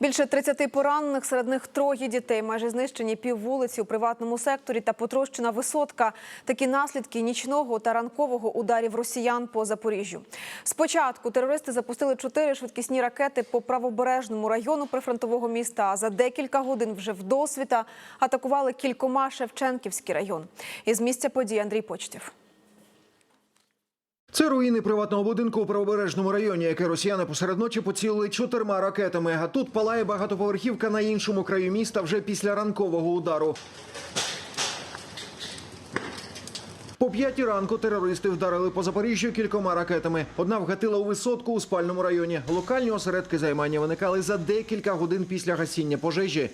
Більше 30 поранених, серед них троє дітей. Майже знищені піввулиці у приватному секторі та потрощена висотка. Такі наслідки нічного та ранкового ударів росіян по Запоріжжю. Спочатку терористи запустили чотири швидкісні ракети по правобережному району прифронтового міста. А за декілька годин вже вдосвіта атакували кількома Шевченківський район. Із місця події Андрій Почтів. Це руїни приватного будинку у правобережному районі, яке росіяни посеред ночі поцілили чотирма ракетами. А тут палає багатоповерхівка на іншому краю міста вже після ранкового удару. По п'ятій ранку терористи вдарили по Запоріжжю кількома ракетами. Одна вгатила у висотку у спальному районі. Локальні осередки займання виникали за декілька годин після гасіння пожежі.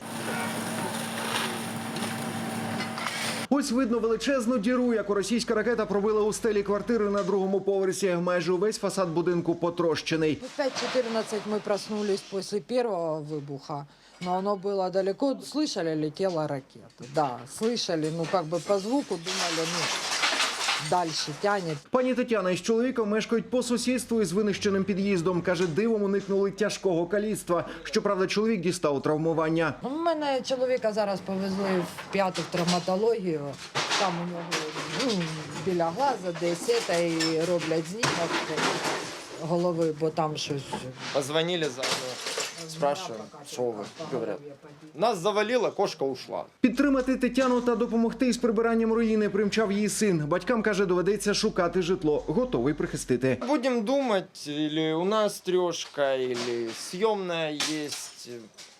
Ось видно величезну діру, яку російська ракета пробила у стелі квартири на другому поверсі. Майже увесь фасад будинку потрощений. В 5.14 мы проснулись после первого выбуха, но оно было далеко. Слышали, летела ракета. Да, слышали, ну как бы по звуку думали, ну дальше тянет. Пані Тетяна із чоловіком мешкають по сусідству із винищеним під'їздом. Каже, дивом уникнули тяжкого каліцтва. Щоправда, чоловік дістав травмування. Ну, мене чоловіка зараз повезли в п'яту травматологію. Там у нього ну, біля глаза, десь це, і роблять знімок голови, бо там щось. Позвонили заодно, спрашиваем, что вы, говорят. Нас завалило, кошка ушла. Підтримати Тетяну та допомогти із прибиранням руїни примчав її син. Батькам каже, доведеться шукати житло. Готовий прихистити. Будем думать, или у нас трешка, или съемная есть.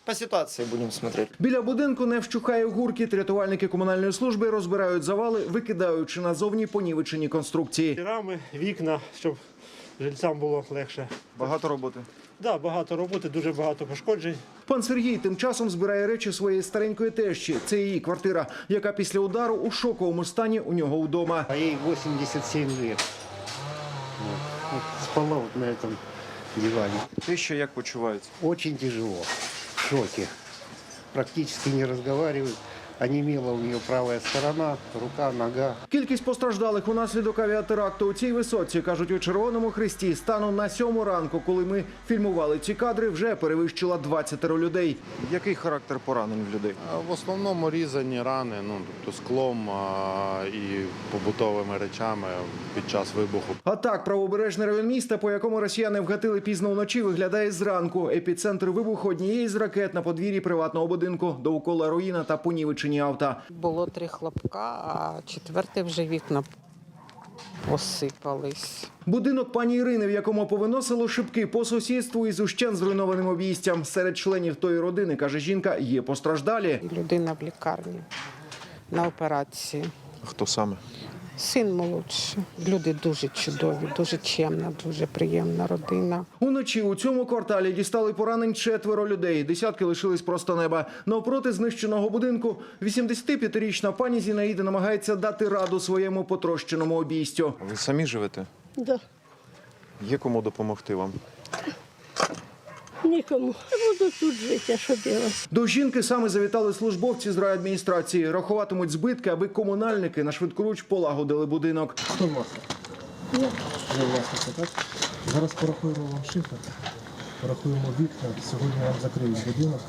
По ситуации будем смотреть. Біля будинку не вщухає гуркіт. Рятувальники комунальної служби розбирають завали, викидаючи назовні понівечені конструкції. рами, вікна, щоб жильцям було легше. Багато роботи. Да, багато роботи, дуже багато пошкоджень. Пан Сергій тим часом збирає речі своєї старенької тещі. Це її квартира, яка після удару у шоковому стані у нього вдома. А ей 87 лет. Вот. Вот спала вот на этом диване. Те, що як почувається? Очень тяжело. В шоке. Практически не разговаривает. Онемела у нее правая сторона, рука, нога. Кількість постраждалих унаслідок авіатеракту у цій висотці, кажуть у Червоному Хресті, станом на сьому ранку, коли ми фільмували ці кадри, вже перевищила 20 людей. Який характер поранень в людей? В основному різані рани, ну тобто склом а, і побутовими речами під час вибуху. А так, правобережний район міста, по якому росіяни вгатили пізно вночі, виглядає зранку. Епіцентр вибуху однієї з ракет на подвір'ї приватного будинку, довкола руїна та понівечені авто. Було три хлопка, а четвертий вже вікна посипались. Будинок пані Ірини, в якому повиносило шибки по сусідству із ущен зруйнованим обійстям. Серед членів тої родини, каже жінка, є постраждалі. Людина в лікарні на операції. Хто саме? Син молодший. Люди дуже чудові, дуже чемна, дуже приємна родина. Уночі у цьому кварталі дістали поранень четверо людей. Десятки лишились просто неба. Навпроти знищеного будинку 85-річна пані Зінаїда намагається дати раду своєму потрощеному обійстю. Ви самі живете? Да, Є кому допомогти вам? Нікому. Буду тут жити, а що робити? До жінки саме завітали службовці з райадміністрації. Рахуватимуть збитки, аби комунальники на швидкоруч полагодили будинок. Хто власник? Я. Я власниця, так? Зараз порахуємо вам шифр, порахуємо вікна. Сьогодні вам закриють будинок.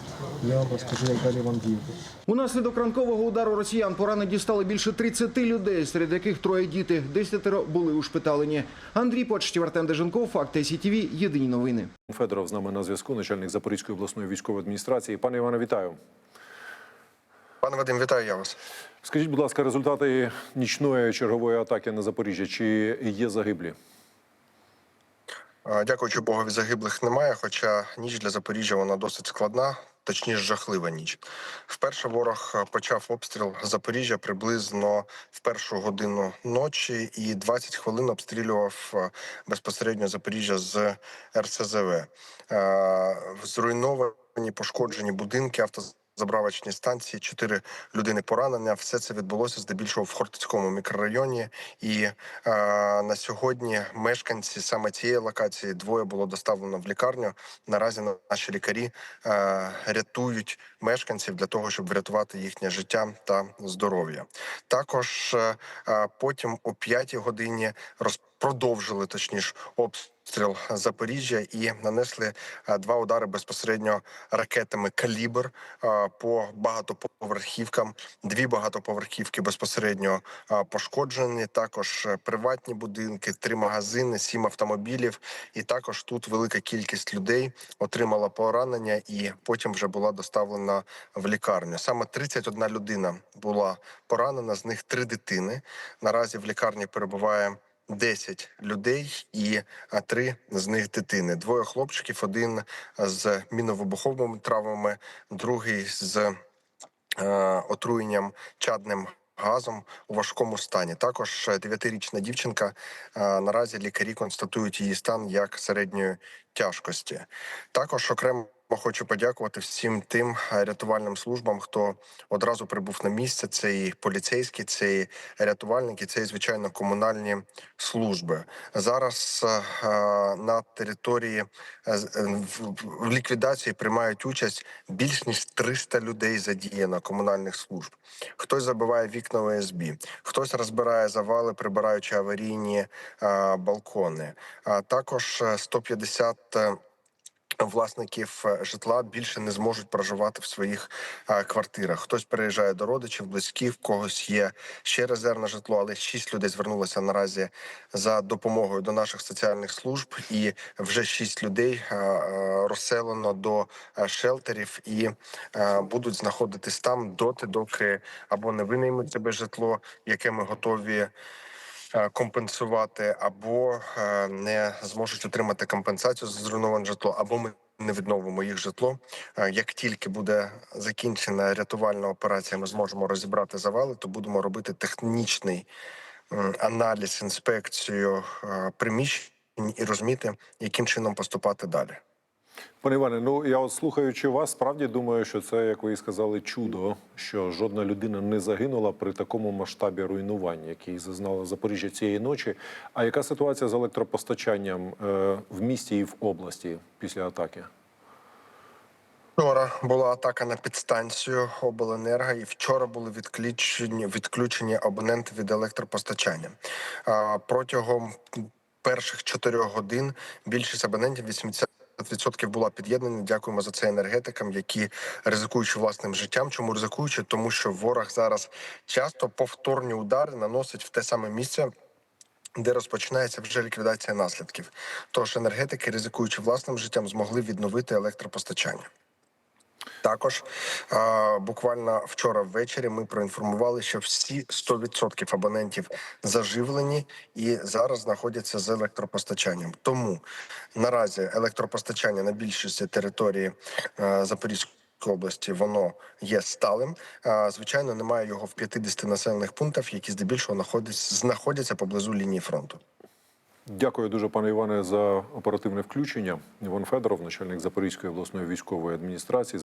Я вам розкажу, як далі вам діяти. Унаслідок ранкового удару росіян поранені дістали більше 30 людей, серед яких троє діти. Десятеро були ушпиталені. Андрій Почтів, Артем Деженков, Факти СІТВ, Єдині новини. Федоров з нами на зв'язку, начальник Запорізької обласної військової адміністрації. Пане Іване, вітаю. Пане Вадим, вітаю я вас. Скажіть, будь ласка, результати нічної чергової атаки на Запоріжжя. Чи є загиблі? Дякуючи Богові, загиблих немає, хоча ніч для Запоріжжя вона досить складна, точніше жахлива ніч. Вперше ворог е, почав обстріл Запоріжжя приблизно в першу годину ночі і 20 хвилин обстрілював е, безпосередньо Запоріжжя з РСЗВ. Е, Зруйновані пошкоджені будинки, автозаправки. Заправочній станції, чотири людини поранення. Все це відбулося здебільшого в Хортицькому мікрорайоні. І е, на сьогодні мешканці саме цієї локації двоє було доставлено в лікарню. Наразі наші лікарі е, рятують мешканців для того, щоб врятувати їхнє життя та здоров'я. Також е, е, потім о п'ятій годині роз продовжили точніше обстріл Запоріжжя і нанесли е, два удари безпосередньо ракетами калібр е, по багатоповерхівкам. Дві багатоповерхівки безпосередньо е, пошкоджені. Також приватні будинки, три магазини, сім автомобілів. І також тут велика кількість людей отримала поранення і потім вже була доставлена в лікарню. Саме 31 людина була поранена, з них три дитини. Наразі в лікарні перебуває 10 людей і три з них дитини. Двоє хлопчиків, один з міновибуховими травмами, другий з е, отруєнням чадним. Газом у важкому стані. Також дев'ятирічна дівчинка. е, Наразі лікарі констатують її стан як середньої тяжкості. Також окремо хочу подякувати всім тим е, рятувальним службам, хто одразу прибув на місце. Це і поліцейські, це і рятувальники, це і звичайно комунальні служби. Зараз е, е, на території в- ліквідації приймають участь більш ніж 300 людей задіяно комунальних служб. Хтось забиває вікна ОСБ, хтось розбирає завали, прибираючи аварійні балкони. А також е, 150 е, Власників е, житла більше не зможуть проживати в своїх е, квартирах. Хтось переїжджає до родичів, близьких, когось є ще резервне житло, але шість людей звернулося наразі за допомогою до наших соціальних служб, і вже шість людей е, розселено до шелтерів і будуть знаходитись там доти, доки або не винаймуть себе житло, яке ми готові. Е, Компенсувати або е, не зможуть отримати компенсацію за зруйноване житло, або ми не відновимо їх житло. Е, Як тільки буде закінчена рятувальна операція, ми зможемо розібрати завали, то будемо робити технічний аналіз, інспекцію приміщень і розуміти, яким чином поступати далі. Пане Іване, ну я от слухаючи вас, справді думаю, що це, як ви і сказали, чудо, що жодна людина не загинула при такому масштабі руйнувань, який зазнала Запоріжжя цієї ночі. А яка ситуація з електропостачанням е, в місті і в області після атаки? Вчора була атака на підстанцію обленерго, і вчора були відключені відключені абоненти від електропостачання. Протягом перших чотирьох годин більшість абонентів 80 Відсотків була під'єднана. Дякуємо за це енергетикам, які ризикуючи власним життям. Чому ризикуючи? Тому що ворог зараз часто повторні удари наносить в те саме місце, де розпочинається вже ліквідація наслідків. Тож енергетики, ризикуючи власним життям, змогли відновити електропостачання. Також буквально вчора ввечері ми проінформували, що всі 100% абонентів заживлені і зараз знаходяться з електропостачанням. Тому наразі електропостачання на більшості території е, Запорізької області воно є сталим. Звичайно, немає його в 50 населених пунктах, які здебільшого знаходяться поблизу лінії фронту. Дякую дуже, пане Іване, за оперативне включення. Іван Федоров, начальник Запорізької обласної військової адміністрації.